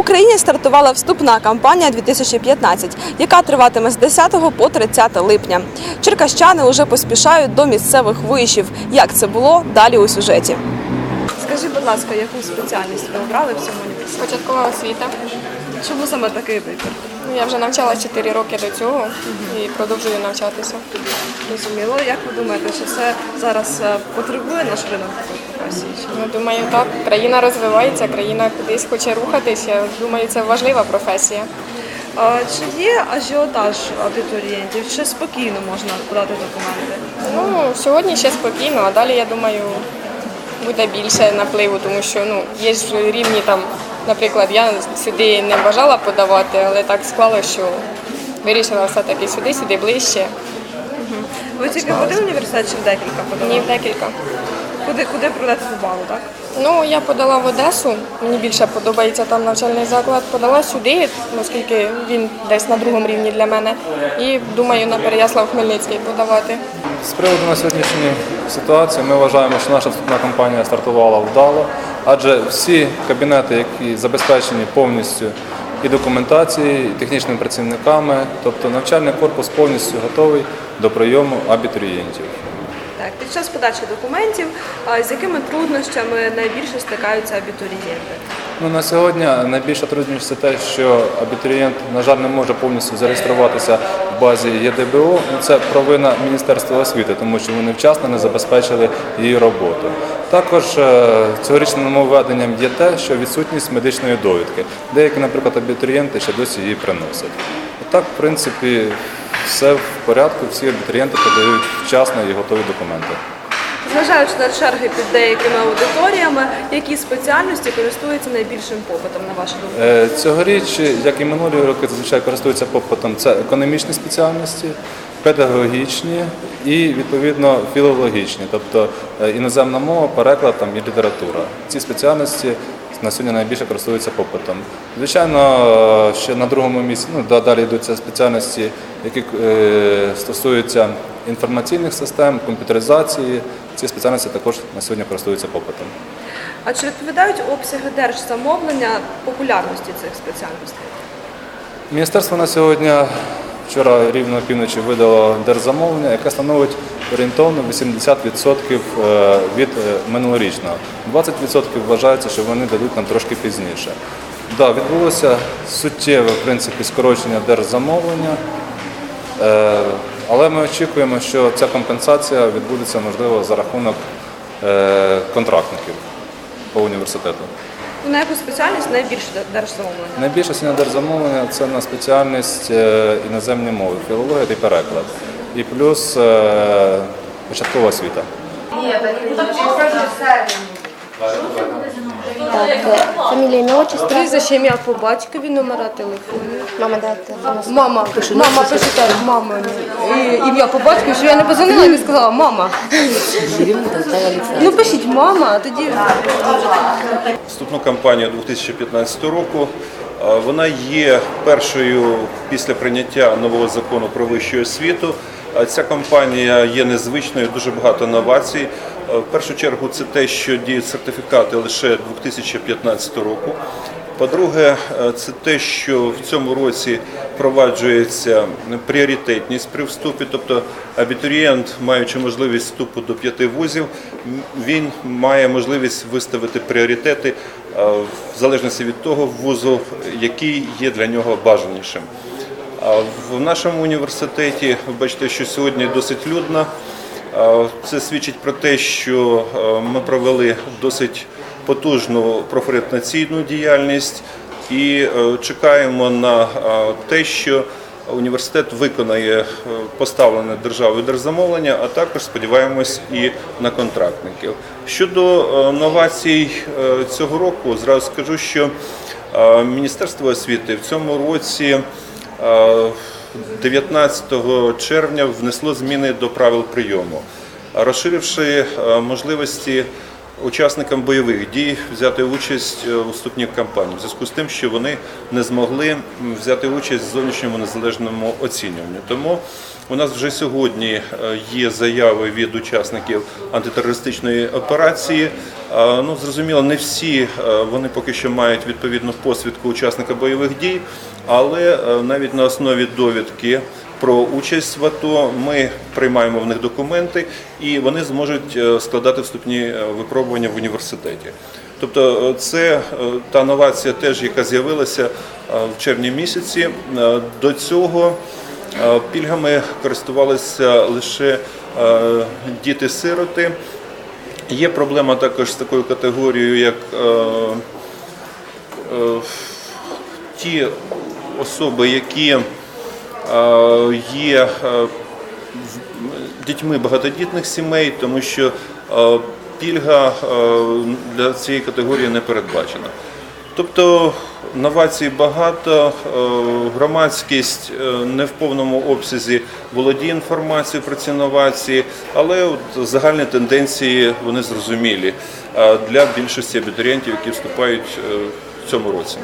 Україні стартувала вступна кампанія 2015, яка триватиме з 10 по 30 липня. Черкащани уже поспішають до місцевих вишів. Як це було далі у сюжеті? Скажіть, будь ласка, яку спеціальність ви обрали в цьому університеті? Початкова освіта. Чому саме такий вибір? Ну, Я вже навчалася 4 роки до цього і продовжую навчатися. Зрозуміло, як ви думаєте, чи це зараз е, потребує наш ринок Ну, думаю, так. Країна розвивається, країна кудись хоче рухатися. Думаю, це важлива професія. А, Чи є ажіотаж абітурієнтів? Чи спокійно можна подати документи? Ну, сьогодні ще спокійно, а далі, я думаю, буде більше напливу, тому що ну, є ж рівні там, наприклад, я сюди не бажала подавати, але так склалося, що вирішила все-таки сюди, сюди ближче. Ви тільки в один університет чи в декілька подали? Ні, в декілька. Куди, куди по балу, так? Ну, я подала в Одесу, мені більше подобається там навчальний заклад. Подала сюди, оскільки він десь на другому рівні для мене. І думаю на Переяслав Хмельницький подавати. З приводу на сьогоднішньої ситуації ми вважаємо, що наша вступна кампанія стартувала вдало, адже всі кабінети, які забезпечені повністю і документацією, і технічними працівниками, тобто навчальний корпус повністю готовий до прийому абітурієнтів. Так, під час подачі документів, з якими труднощами найбільше стикаються абітурієнти? Ну, на сьогодні найбільша трудність це те, що абітурієнт, на жаль, не може повністю зареєструватися в базі ЄДБО. Ну, Це провина Міністерства освіти, тому що вони вчасно не забезпечили її роботу. Також е, цьогорічним нововведенням є те, що відсутність медичної довідки. Деякі, наприклад, абітурієнти ще досі її приносять. Так, в принципі, все в порядку, всі абітурієнти подають вчасно і готові документи. Зважаючи на черги під деякими аудиторіями, які спеціальності користуються найбільшим попитом, на вашу думку? Е, Цьогоріч, як і минулі роки, зазвичай користуються попитом. Це економічні спеціальності, педагогічні і відповідно філологічні, тобто е, іноземна мова, переклад там, і література. Ці спеціальності на сьогодні найбільше користуються попитом. Звичайно, е, ще на другому місці ну, далі йдуть це спеціальності, які е, стосуються інформаційних систем, комп'ютеризації. Ці спеціальності також на сьогодні користуються попитом. А чи відповідають обсяги держзамовлення популярності цих спеціальностей? Міністерство на сьогодні вчора рівно півночі видало держзамовлення, яке становить орієнтовно 80% е, від е, минулорічного. 20% вважається, що вони дадуть нам трошки пізніше. Да, відбулося суттєве в принципі, скорочення держзамовлення, е, але ми очікуємо, що ця компенсація відбудеться можливо за рахунок контрактників по університету. Ну, На яку спеціальність найбільше держзамовлення? Найбільше сьогодні держзамовлення це на спеціальність е, іноземні мови, філологія та переклад. І плюс е, початкова освіта. Фамілія, ім'я, отчество. Прізвище, ім'я по батькові, номера телефону. Мама, де телефон? Мама, мама пише так, мама, і ім'я по батькові, що я не позвонила і не сказала мама. Ну пишіть мама, а тоді Вступну кампанію 2015 року. Е, Вона є першою після прийняття нового закону про вищу освіту. Е, Ця кампанія є незвичною, дуже багато новацій. Е, В першу чергу це те, що діють сертифікати лише 2015 року. По-друге, е, це те, що в цьому році впроваджується пріоритетність при вступі, тобто абітурієнт, маючи можливість вступу до п'яти вузів, він має можливість виставити пріоритети е, в залежності від того вузу, який є для нього бажанішим. В нашому університеті бачите, що сьогодні досить людно. Це свідчить про те, що е, ми провели досить потужну профорієнтаційну діяльність і е, чекаємо на е, те, що університет виконає поставлене державою держзамовлення, а також сподіваємось і на контрактників. Щодо новацій цього року, зразу скажу, що Міністерство освіти в цьому році. Е, 19 червня внесло зміни до правил прийому, розширивши е, можливості учасникам бойових дій взяти участь е, у вступній кампанії, в зв'язку з тим, що вони не змогли взяти участь в зовнішньому незалежному оцінюванні. Тому у нас вже сьогодні е, є заяви від учасників антитерористичної операції. Ну, зрозуміло, не всі е, вони поки що мають відповідну посвідку учасника бойових дій, але навіть на основі довідки про участь в АТО ми приймаємо в них документи, і вони зможуть е, складати вступні е, випробування в університеті. Тобто е, це та новація, теж яка з'явилася в червні місяці. До цього пільгами користувалися лише діти-сироти. Є проблема також з такою категорією, як ті особи, які є е, дітьми багатодітних сімей, тому що е, пільга е, для цієї категорії не передбачена. Тобто новацій багато, е, громадськість е, не в повному обсязі володіє інформацією про ці новації, але от загальні тенденції вони зрозумілі е, для більшості абітурієнтів, які вступають е, в цьому році.